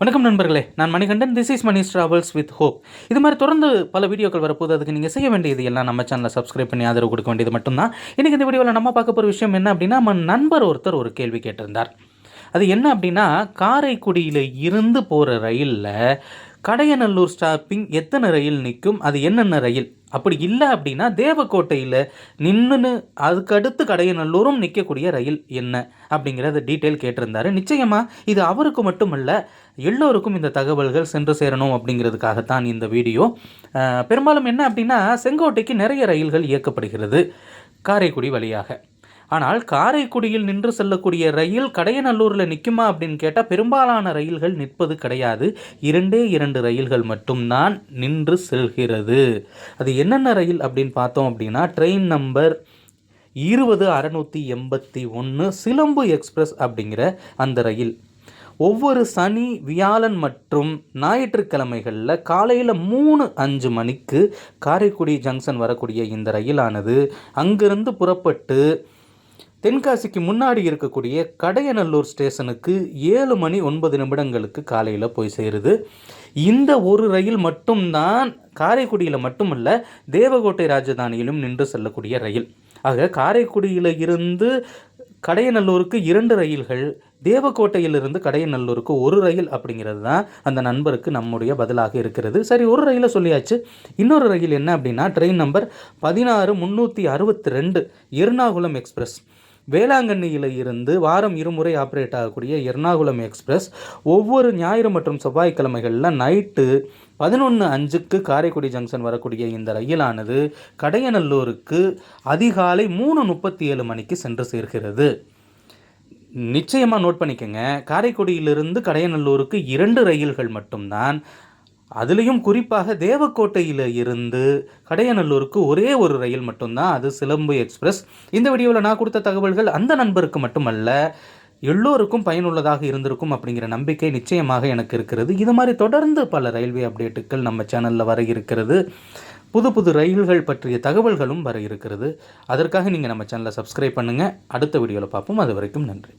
வணக்கம் நண்பர்களே. நான் Manikandan. This is Mani travels with hope இது மாதிரி தொடர்ந்து பல வீடியோக்கள் வரப்போது அதுக்கு நீங்கள் செய்ய வேண்டியது எல்லாம் நம்ம சேனலை சப்ஸ்கிரைப் பண்ணி ஆதரவு கொடுக்க வேண்டியது மட்டும்தான். இன்றைக்கி இந்த வீடியோவில் நம்ம பார்க்க போகிற விஷயம் என்ன அப்படின்னா நம்ம நண்பர் ஒருத்தர் ஒரு கேள்வி கேட்டிருந்தார். அது என்ன அப்படின்னா காரைக்குடியில் இருந்து போகிற ரயிலில் கடையநல்லூர் ஸ்டாப்பிங் எத்தனை ரயில் நிற்கும் அது என்னென்ன ரயில்? அப்படி இல்லை அப்படின்னா தேவக்கோட்டையில் நின்றுன்னு அதுக்கடுத்து கடையநல்லூரும் நிற்கக்கூடிய ரயில் என்ன? அப்படிங்கிறத டீட்டெயில் கேட்டிருந்தாரு. நிச்சயமாக இது அவருக்கு மட்டுமல்ல எல்லோருக்கும் இந்த தகவல்கள் சென்று சேரணும் அப்படிங்கிறதுக்காகத்தான் இந்த வீடியோ. பெரும்பாலும் என்ன அப்படின்னா செங்கோட்டைக்கு நிறைய ரயில்கள் இயக்கப்படுகிறது காரைக்குடி வழியாக. ஆனால் காரைக்குடியில் நின்று செல்லக்கூடிய ரயில் கடையநல்லூரில் நிற்குமா அப்படின்னு கேட்டால் பெரும்பாலான ரயில்கள் நிற்பது கிடையாது. இரண்டே இரண்டு ரயில்கள் மட்டும்தான் நின்று செல்கிறது. அது என்னென்ன ரயில் அப்படின்னு பார்த்தோம் அப்படின்னா ட்ரெயின் நம்பர் இருபது அறநூற்றி எண்பத்தி ஒன்று சிலம்பு எக்ஸ்பிரஸ் அப்படிங்கிற அந்த ரயில். ஒவ்வொரு சனி வியாழன் மற்றும் ஞாயிற்றுக்கிழமைகளில் காலையில் மூணு அஞ்சு மணிக்கு காரைக்குடி ஜங்ஷன் வரக்கூடிய இந்த ரயிலானது அங்கிருந்து புறப்பட்டு தென்காசிக்கு முன்னாடி இருக்கக்கூடிய கடையநல்லூர் ஸ்டேஷனுக்கு ஏழு மணி ஒன்பது நிமிடங்களுக்கு காலையில் போய் சேருது. இந்த ஒரு ரயில் மட்டும்தான் காரைக்குடியில் மட்டுமல்ல தேவகோட்டை ராஜதானியிலும் நின்று செல்லக்கூடிய ரயில். ஆக காரைக்குடியில் இருந்து கடையநல்லூருக்கு இரண்டு ரயில்கள் தேவக்கோட்டையிலிருந்து கடையநல்லூருக்கு ஒரு ரயில் அப்படிங்கிறது தான் அந்த நண்பருக்கு நம்முடைய பதிலாக இருக்கிறது. சரி ஒரு ரயிலை சொல்லியாச்சு. இன்னொரு ரயில் என்ன அப்படின்னா ட்ரெயின் நம்பர் பதினாறு முந்நூற்றி அறுபத்தி ரெண்டு எர்ணாகுளம் எக்ஸ்பிரஸ். வேளாங்கண்ணியில் இருந்து வாரம் இருமுறை ஆப்ரேட் ஆகக்கூடிய எர்ணாகுளம் எக்ஸ்பிரஸ் ஒவ்வொரு ஞாயிறு மற்றும் செவ்வாய்க்கிழமைகளில் நைட்டு பதினொன்று அஞ்சுக்கு காரைக்குடி ஜங்ஷன் வரக்கூடிய இந்த ரயிலானது கடையநல்லூருக்கு அதிகாலை மூணு முப்பத்தி ஏழு மணிக்கு சென்று சேர்கிறது. நிச்சயமாக நோட் பண்ணிக்கோங்க. காரைக்குடியிலிருந்து கடையநல்லூருக்கு இரண்டு ரயில்கள் மட்டும்தான். அதுலேயும் குறிப்பாக தேவக்கோட்டையில் இருந்து கடையநல்லூருக்கு ஒரே ஒரு ரயில் மட்டும்தான் அது சிலம்பு எக்ஸ்பிரஸ். இந்த வீடியோவில் நான் கொடுத்த தகவல்கள் அந்த நண்பருக்கு மட்டுமல்ல எல்லோருக்கும் பயனுள்ளதாக இருந்திருக்கும் அப்படிங்கிற நம்பிக்கை நிச்சயமாக எனக்கு இருக்கிறது. இது மாதிரி தொடர்ந்து பல ரயில்வே அப்டேட்டுகள் நம்ம சேனலில் வர இருக்கிறது. புது புது ரயில்கள் பற்றிய தகவல்களும் வர இருக்கிறது. அதற்காக நீங்கள் நம்ம சேனலை சப்ஸ்கிரைப் பண்ணுங்கள் அடுத்த வீடியோவில் பார்ப்போம். அது வரைக்கும் நன்றி.